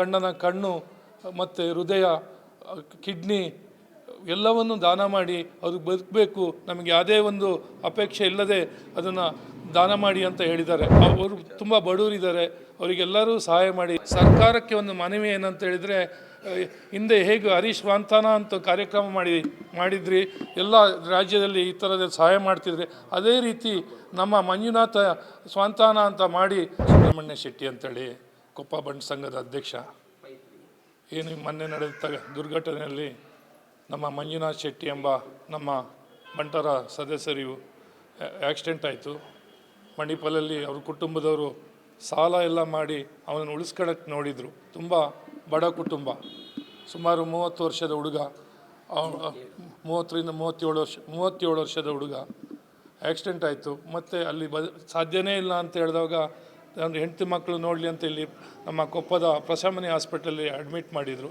ಗಂಡನ ಕಣ್ಣು, ಮತ್ತು ಹೃದಯ, ಕಿಡ್ನಿ, ಎಲ್ಲವನ್ನು ದಾನ ಮಾಡಿ ಅವ್ರಿಗೆ ಬದುಕಬೇಕು. ನಮಗೆ ಯಾವುದೇ ಒಂದು ಅಪೇಕ್ಷೆ ಇಲ್ಲದೆ ಅದನ್ನು ದಾನ ಮಾಡಿ ಅಂತ ಹೇಳಿದ್ದಾರೆ. ಅವರು ತುಂಬ ಬಡವರಿದ್ದಾರೆ. ಅವರಿಗೆಲ್ಲರೂ ಸಹಾಯ ಮಾಡಿ. ಸರ್ಕಾರಕ್ಕೆ ಒಂದು ಮನವಿ ಏನಂತ ಹೇಳಿದರೆ, ಹಿಂದೆ ಹೇಗೆ ಹರೀಶ್ ವಾಂತಾನ ಅಂತ ಕಾರ್ಯಕ್ರಮ ಮಾಡಿ, ಮಾಡಿದ್ರಿ, ಎಲ್ಲ ರಾಜ್ಯದಲ್ಲಿ ಈ ಥರದ ಸಹಾಯ ಮಾಡ್ತಿದ್ರೆ. ಅದೇ ರೀತಿ ನಮ್ಮ ಮಂಜುನಾಥ ಸ್ವಾಂತಾನ ಅಂತ ಮಾಡಿ ಸುಬ್ರಹ್ಮಣ್ಯ ಶೆಟ್ಟಿ ಅಂತೇಳಿ ಕೊಪ್ಪ ಬಂಡ್ ಸಂಘದ ಅಧ್ಯಕ್ಷ. ಏನು ಮೊನ್ನೆ ನಡೆದ ದುರ್ಘಟನೆಯಲ್ಲಿ ನಮ್ಮ ಮಂಜುನಾಥ್ ಶೆಟ್ಟಿ ಎಂಬ ನಮ್ಮ ಬಂಟರ ಸದಸ್ಯರಿಗೂ ಆಕ್ಸಿಡೆಂಟ್ ಆಯಿತು. ಮಣಿಪಾಲಲ್ಲಿ ಅವ್ರ ಕುಟುಂಬದವರು ಸಾಲ ಎಲ್ಲ ಮಾಡಿ ಅವನನ್ನು ಉಳಿಸ್ಕೊಳಕ್ಕೆ ನೋಡಿದರು. ತುಂಬ ಬಡ ಕುಟುಂಬ. ಸುಮಾರು ಮೂವತ್ತು ವರ್ಷದ ಹುಡುಗ ಮೂವತ್ತರಿಂದ ಮೂವತ್ತೇಳು ವರ್ಷ, ಮೂವತ್ತೇಳು ವರ್ಷದ ಹುಡುಗ ಆಕ್ಸಿಡೆಂಟ್ ಆಯಿತು. ಮತ್ತು ಅಲ್ಲಿ ಬ, ಸಾಧ್ಯನೇ ಇಲ್ಲ ಅಂತ ಹೇಳಿದಾಗ ಒಂದು ಹೆಂಡತಿ ಮಕ್ಕಳು ನೋಡಲಿ ಅಂತ ಇಲ್ಲಿ ನಮ್ಮ ಕೊಪ್ಪದ ಪ್ರಶಾಮನಿ ಹಾಸ್ಪಿಟಲಲ್ಲಿ ಅಡ್ಮಿಟ್ ಮಾಡಿದರು.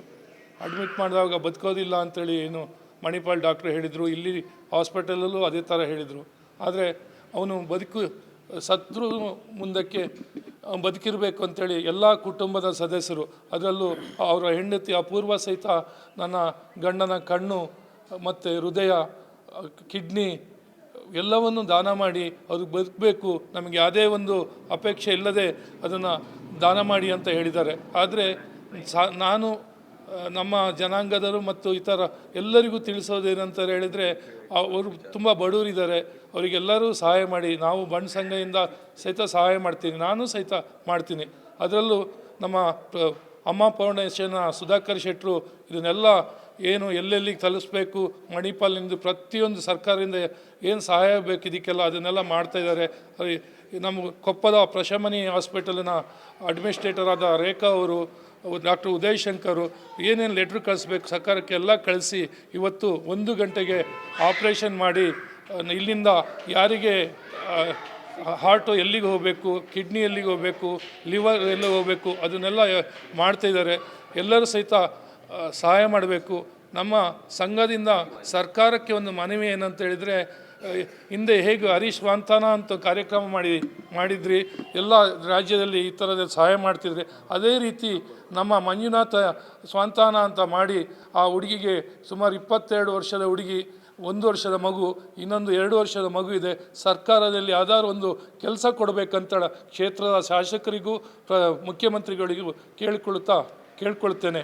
ಅಡ್ಮಿಟ್ ಮಾಡಿದಾಗ ಬದುಕೋದಿಲ್ಲ ಅಂತೇಳಿ ಏನು ಮಣಿಪಾಲ್ ಡಾಕ್ಟ್ರು ಹೇಳಿದರು. ಇಲ್ಲಿ ಹಾಸ್ಪಿಟಲಲ್ಲೂ ಅದೇ ಥರ ಹೇಳಿದರು. ಆದರೆ ಅವನು ಬದುಕು, ಸತ್ರು ಮುಂದಕ್ಕೆ ಬದುಕಿರಬೇಕು ಅಂತೇಳಿ ಎಲ್ಲ ಕುಟುಂಬದ ಸದಸ್ಯರು, ಅದರಲ್ಲೂ ಅವರ ಹೆಂಡತಿ ಅಪೂರ್ವ ಸಹಿತ ನನ್ನ ಗಂಡನ ಕಣ್ಣು ಮತ್ತು ಹೃದಯ, ಕಿಡ್ನಿ ಎಲ್ಲವನ್ನು ದಾನ ಮಾಡಿ ಅವ್ರಿಗೆ ಬದುಕಬೇಕು. ನಮಗೆ ಯಾವುದೇ ಒಂದು ಅಪೇಕ್ಷೆ ಇಲ್ಲದೆ ಅದನ್ನು ದಾನ ಮಾಡಿ ಅಂತ ಹೇಳಿದ್ದಾರೆ. ಆದರೆ ಸಾ, ನಾನು ನಮ್ಮ ಜನಾಂಗದರು ಮತ್ತು ಇತರ ಎಲ್ಲರಿಗೂ ತಿಳಿಸೋದೇನಂತ ಹೇಳಿದರೆ, ಅವರು ತುಂಬ ಬಡವರಿದ್ದಾರೆ. ಅವರಿಗೆಲ್ಲರೂ ಸಹಾಯ ಮಾಡಿ. ನಾವು ಬಣ್ಣ ಸಂಘದಿಂದ ಸಹಿತ ಸಹಾಯ ಮಾಡ್ತೀನಿ. ನಾನು ಸಹಿತ ಮಾಡ್ತೀನಿ. ಅದರಲ್ಲೂ ನಮ್ಮ ಅಮ್ಮ ಫೌಂಡೇಶನ್ನ ಸುಧಾಕರ್ ಶೆಟ್ಟರು ಇದನ್ನೆಲ್ಲ ಏನು ಎಲ್ಲೆಲ್ಲಿಗೆ ತಲುಪಿಸ್ಬೇಕು ಮಣಿಪಾಲಿಂದ ಪ್ರತಿಯೊಂದು ಸರ್ಕಾರದಿಂದ ಏನು ಸಹಾಯ ಬೇಕು ಇದಕ್ಕೆಲ್ಲ ಅದನ್ನೆಲ್ಲ ಮಾಡ್ತಾ ಇದ್ದಾರೆ. ಅದೇ ನಮ್ಮ ಕೊಪ್ಪದ ಪ್ರಶಮನಿ ಹಾಸ್ಪಿಟಲಿನ ಅಡ್ಮಿನಿಸ್ಟ್ರೇಟರ್ ಆದ ರೇಖಾ ಅವರು, ಡಾಕ್ಟರ್ ಉದಯ್ ಶಂಕರು, ಏನೇನು ಲೆಟ್ರ್ ಕಳಿಸ್ಬೇಕು ಸರ್ಕಾರಕ್ಕೆ ಎಲ್ಲ ಕಳಿಸಿ ಇವತ್ತು ಒಂದು ಗಂಟೆಗೆ ಆಪ್ರೇಷನ್ ಮಾಡಿ ಇಲ್ಲಿಂದ ಯಾರಿಗೆ ಹಾರ್ಟು ಎಲ್ಲಿಗೆ ಹೋಗಬೇಕು, ಕಿಡ್ನಿ ಎಲ್ಲಿಗೆ ಹೋಗಬೇಕು, ಲಿವರ್ ಎಲ್ಲಿಗೆ ಹೋಗಬೇಕು, ಅದನ್ನೆಲ್ಲ ಮಾಡ್ತಾಯಿದ್ದಾರೆ ಎಲ್ಲರೂ ಸಹಿತ ಸಹಾಯ ಮಾಡಬೇಕು. ನಮ್ಮ ಸಂಘದಿಂದ ಸರ್ಕಾರಕ್ಕೆ ಒಂದು ಮನವಿ ಏನಂತ ಹೇಳಿದರೆ ಹಿಂದೆ ಹೇಗೆ ಹರೀಶ್ ವಾಂತಾನ ಅಂತ ಕಾರ್ಯಕ್ರಮ ಮಾಡಿ, ಮಾಡಿದ್ರಿ, ಎಲ್ಲ ರಾಜ್ಯದಲ್ಲಿ ಈ ಥರದ ಸಹಾಯ ಮಾಡ್ತಿದ್ರೆ. ಅದೇ ರೀತಿ ನಮ್ಮ ಮಂಜುನಾಥ ಸ್ವಾಂತಾನ ಅಂತ ಮಾಡಿ ಆ ಹುಡುಗಿಗೆ ಸುಮಾರು ಇಪ್ಪತ್ತೆರಡು ವರ್ಷದ ಹುಡುಗಿ, ಒಂದು ವರ್ಷದ ಮಗು, ಇನ್ನೊಂದು ಎರಡು ವರ್ಷದ ಮಗು ಇದೆ. ಸರ್ಕಾರದಲ್ಲಿ ಯಾವ್ದಾದ್ರು ಒಂದು ಕೆಲಸ ಕೊಡಬೇಕಂತ ಕ್ಷೇತ್ರದ ಶಾಸಕರಿಗೂ ಮುಖ್ಯಮಂತ್ರಿಗಳಿಗೂ ಕೇಳಿಕೊಳ್ತಾ, ಕೇಳ್ಕೊಳ್ತೇನೆ.